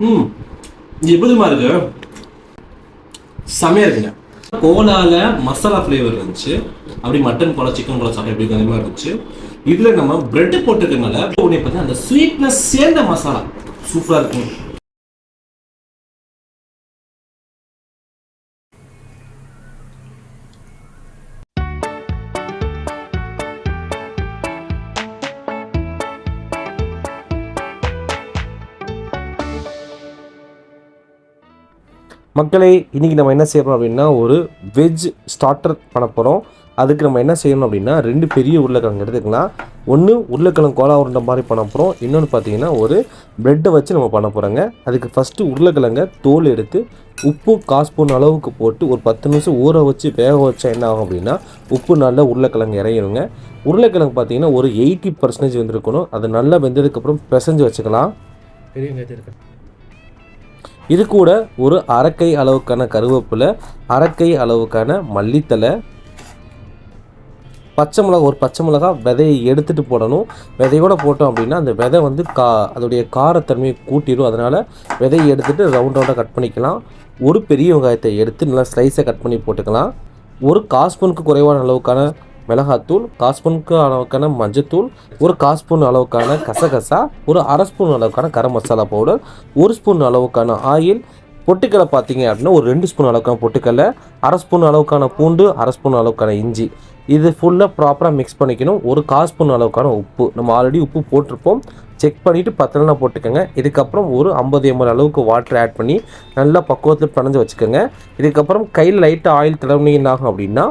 ம். எப்படிமா இருக்கு? செமையா இருக்குங்க. கோலால மசாலா ஃப்ளேவர் இருந்துச்சு. அப்படி மட்டன் கோலா சிக்கன் கோலா சாப்பிட எப்படி அதே இருந்துச்சு. இதுல நம்ம பிரெட் போட்டுக்கிறதுனால உடனே பார்த்தீங்கன்னா அந்த ஸ்வீட்னஸ் சேர்ந்த மசாலா. சூப்பரா இருக்கும் மக்களே இன்றைக்கி நம்ம என்ன செய்யறோம் அப்படின்னா ஒரு வெஜ் ஸ்டார்டர் பண்ண போகிறோம் அதுக்கு நம்ம என்ன செய்யணும் அப்படின்னா ரெண்டு பெரிய உருளைக்கிழங்கு எடுத்துக்கலாம். ஒன்று உருளைக்கிழங்கு கோலா உருண்டை மாதிரி பண்ண போகிறோம் இன்னொன்று பார்த்தீங்கன்னா ஒரு ப்ரெட்டை வச்சு நம்ம பண்ண போகிறோங்க அதுக்கு ஃபஸ்ட்டு உருளைக்கிழங்கை தோல் எடுத்து உப்பு காஸ்பூன் அளவுக்கு போட்டு ஒரு பத்து நிமிஷம் ஊற வச்சு வேக வச்சா என்ன ஆகும் அப்படின்னா உப்பு நல்லா உருளைக்கிழங்கு இறங்கிடுங்க உருளைக்கிழங்கு பார்த்தீங்கன்னா ஒரு எயிட்டி பர்சன்டேஜ் வந்துருக்கணும். அது நல்லா வெந்ததுக்கப்புறம் பிசைஞ்சு வச்சுக்கலாம். பெரிய இது கூட ஒரு அரைக்கை அளவுக்கான கருவேப்பிலை அரைக்கை அளவுக்கான மல்லித்தலை பச்சை மிளகா ஒரு பச்சை மிளகா விதையை எடுத்துகிட்டு போடணும். விதையோட போட்டோம் அப்படின்னா அந்த விதை வந்து கா அதோடைய காரத்தன்மையை கூட்டிடும் அதனால் விதையை எடுத்துகிட்டு ரவுண்ட் ரவுண்டாக கட் பண்ணிக்கலாம். ஒரு பெரிய வெங்காயத்தை எடுத்து நல்லா ஸ்லைஸை கட் பண்ணி போட்டுக்கலாம். ஒரு காஸ்பூனுக்கு குறைவான அளவுக்கான மிளகாத்தூள் காஸ்பூனுக்கு அளவுக்கான மஞ்சத்தூள் ஒரு காஸ்பூன் அளவுக்கான கசகசா ஒரு அரை ஸ்பூன் அளவுக்கான கரம் மசாலா பவுடர் ஒரு ஸ்பூன் அளவுக்கான ஆயில் பொட்டுக்கடலை பார்த்தீங்க அப்படின்னா ஒரு ரெண்டு ஸ்பூன் அளவுக்கான பொட்டுக்கடலை அரை ஸ்பூன் அளவுக்கான பூண்டு அரை ஸ்பூன் அளவுக்கான இஞ்சி. இது ஃபுல்லாக ப்ராப்பராக மிக்ஸ் பண்ணிக்கணும். ஒரு கால் ஸ்பூன் அளவுக்கான உப்பு. நம்ம ஆல்ரெடி உப்பு போட்டிருப்போம். செக் பண்ணிவிட்டு பத்தலனா போட்டுக்கோங்க. இதுக்கப்புறம் ஒரு ஐம்பது எம்எல் அளவுக்கு வாட்டர் ஆட் பண்ணி நல்லா பக்குவத்தில் பிணைஞ்சு வச்சுக்கோங்க. இதுக்கப்புறம் கையில் லைட்டாக ஆயில் தடவுனீங்க அப்படின்னா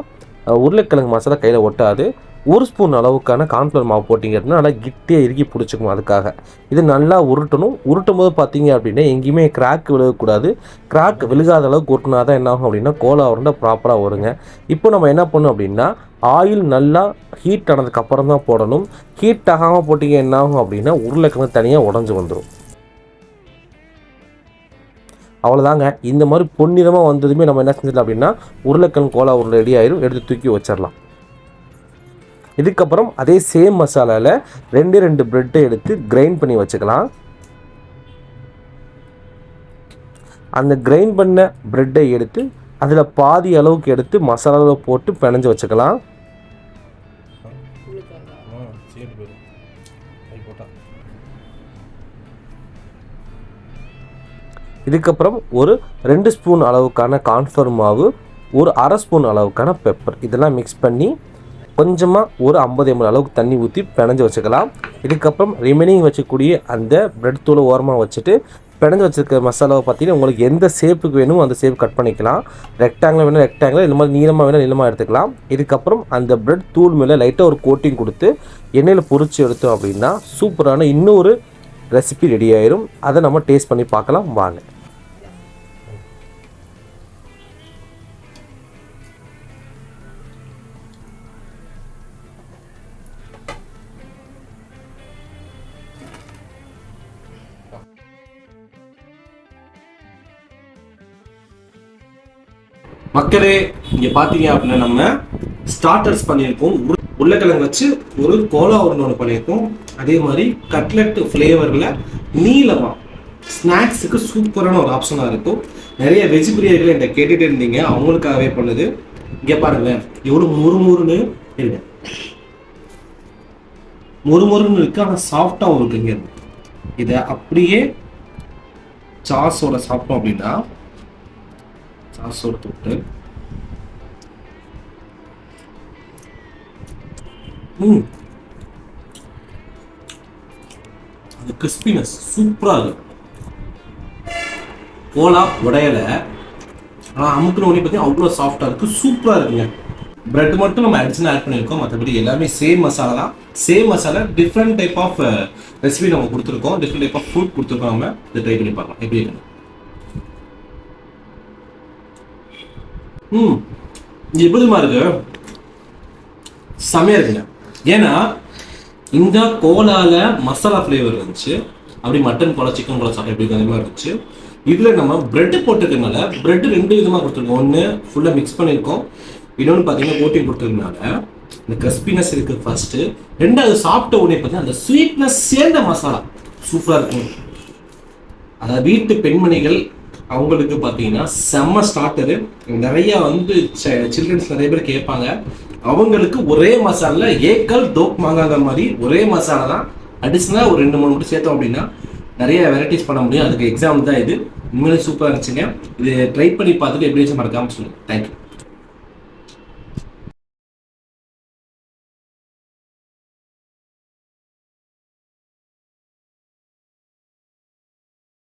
உருளைக்கிழங்கு மசாலா கையில் ஒட்டாது. ஒரு ஸ்பூன் அளவுக்கான கார்ன்ஃப்ளவர் மாவு போட்டிங்க அப்படின்னா நல்லா கிட்டியாக இறுக்கி பிடிச்சிக்கும் அதுக்காக. இது நல்லா உருட்டணும். உருட்டும் போது பார்த்தீங்க அப்படின்னா எங்கேயுமே கிராக் விழுகக்கூடாது. கிராக் விழுகாத அளவுக்கு உருட்டினா தான் என்ன ஆகும் அப்படின்னா கோலா உருண்டை ப்ராப்பராக வருங்க. இப்போ நம்ம என்ன பண்ணோம் அப்படின்னா ஆயில் நல்லா ஹீட் ஆனதுக்கப்புறம் தான் போடணும். ஹீட் ஆகாமல் போட்டிங்க என்ன ஆகும் அப்படின்னா உருளைக்கிழங்கு தனியாக உடஞ்சி வந்துடும் அவ்வளோதாங்க இந்த மாதிரி பொன்னிறமாக வந்ததுமே நம்ம என்ன செஞ்சிடலாம் அப்படின்னா உருளைக்கிழங்கு கோலா ஒரு ரெடி ஆயிரும். எடுத்து தூக்கி வச்சிடலாம். இதுக்கப்புறம் அதே சேம் மசாலாவில் ரெண்டு ரெண்டு ப்ரெட்டை எடுத்து கிரைண்ட் பண்ணி வச்சுக்கலாம். அந்த கிரைண்ட் பண்ண ப்ரெட்டை எடுத்து அதில் பாதி அளவுக்கு எடுத்து மசாலாவில் போட்டு பிணைஞ்சு வச்சுக்கலாம். இதுக்கப்புறம் ஒரு ரெண்டு ஸ்பூன் அளவுக்கான கான்ஃபர் மாவு ஒரு அரை ஸ்பூன் அளவுக்கான பெப்பர். இதெல்லாம் மிக்ஸ் பண்ணி கொஞ்சமாக ஒரு ஐம்பது எம்எல் அளவுக்கு தண்ணி ஊற்றி பிணைஞ்சு வச்சுக்கலாம். இதுக்கப்புறம் ரிமைனிங் வச்சக்கூடிய அந்த பிரெட் தூளை ஓரமாக வச்சுட்டு பிணைஞ்சு வச்சுருக்க மசாலாவை பார்த்தீங்கன்னா உங்களுக்கு எந்த ஷேப்புக்கு வேணுமோ அந்த ஷேப் கட் பண்ணிக்கலாம். ரெக்டாங்கில் வேணும் ரெக்டாங்கில் இந்த மாதிரி நீளமாக வேணும் நீளமாக எடுத்துக்கலாம். இதுக்கப்புறம் அந்த பிரெட் தூள் மேலே லைட்டாக ஒரு கோட்டிங் கொடுத்து எண்ணெயில் பொறிச்சு எடுத்தோம் அப்படின்னா சூப்பரான இன்னொரு ரெசிபி ரெடி ஆயிரும். அதை நம்ம டேஸ்ட் பண்ணி பார்க்கலாம். வாங்க. மக்களே இங்கே பார்த்தீங்க அப்படின்னா நம்ம ஸ்டார்டர்ஸ் பண்ணியிருக்கோம். உருளைக்கிழங்கு வச்சு ஒரு கோலா உருண்டை ஒன்று பண்ணியிருக்கோம். அதே மாதிரி கட்லெட் ஃப்ளேவரில் நீளமாக ஸ்நாக்ஸுக்கு சூப்பரான ஒரு ஆப்ஷனாக இருக்கும். நிறைய வெஜ் பிரியர்கள் என்கிட்ட கேட்டுகிட்டே இருந்தீங்க. அவங்களுக்காகவே பண்ணுது. இங்கே பாருங்க எவ்வளோ முறுமுறுன்னு இருங்க. முறுமுறுன்னு இருக்கு ஆனால் சாஃப்டாகவும் இருக்குங்க இதை அப்படியே சாஸோட சாப்பிட்டோம் அப்படின்னா சாஸோட தொட்டு ம். அந்த கிறிஸ்பினஸ் சூப்பரா இருக்கு கோலா உடையல. ஆனால் அமுக்குன உடனே பார்த்தீங்கன்னா அவ்வளோ சாஃப்டாக இருக்குது சூப்பராக இருக்குங்க. பிரெட் மட்டும் நம்ம அடிஷனல் ஆட் பண்ணியிருக்கோம். மற்றபடி எல்லாமே சேம் மசாலா தான். Same masala different type of recipe நம்ம கொடுத்துருக்கோம். டிஃப்ரெண்ட் டைப் ஆஃப் ஃபுட் கொடுத்துருக்கோம் நம்ம. இதை ட்ரை பண்ணி பார்க்கலாம். எப்படி இருக்கு ம். இது எப்படிமா இருக்கு? செமையாக இருக்குங்க. ஏன்னா இந்த கோலால மசாலா ஃப்ளேவர் இருந்துச்சு. அப்படி மட்டன் கோலா சிக்கன் கோலா சாப்பிட எப்படி அதே மாதிரி இருந்துச்சு. இதில் நம்ம பிரெட் போட்டிருக்கனால பிரெட் ரெண்டு விதமாக கொடுத்துருக்கோம். ஒன்று ஃபுல்லாக மிக்ஸ் பண்ணியிருக்கோம் இன்னொன்று பார்த்தீங்கன்னா கோட்டிங் கொடுத்ததுனால இந்த கிறிஸ்பினஸ் இருக்கு ஃபர்ஸ்ட் ரெண்டாவது சாப்பிட்ட உடனே பார்த்தீங்கன்னா அந்த ஸ்வீட்னஸ் சேர்ந்த மசாலா. சூப்பராக இருக்கும் அதாவது வீட்டு பெண்மணிகள் அவங்களுக்கு பார்த்தீங்கன்னா செம்ம ஸ்டார்டரு நிறைய வந்து சில்ட்ரன்ஸ் நிறைய பேர் கேட்பாங்க. அவங்களுக்கு ஒரே மசாலில் ஏக்கல் தோக் மாங்காங்க மாதிரி ஒரே மசாலா தான். அடிஷ்னலாக ஒரு ரெண்டு மூணு மட்டும் சேர்த்தோம் அப்படின்னா நிறைய வெரைட்டிஸ் பண்ண முடியும். அதுக்கு எக்ஸாம் தான் இது. உண்மையிலே சூப்பராக இருந்துச்சுங்க. இது ட்ரை பண்ணி பார்த்துட்டு எப்படி வச்சு மறக்காம சொல்லுங்கள் தேங்க்யூ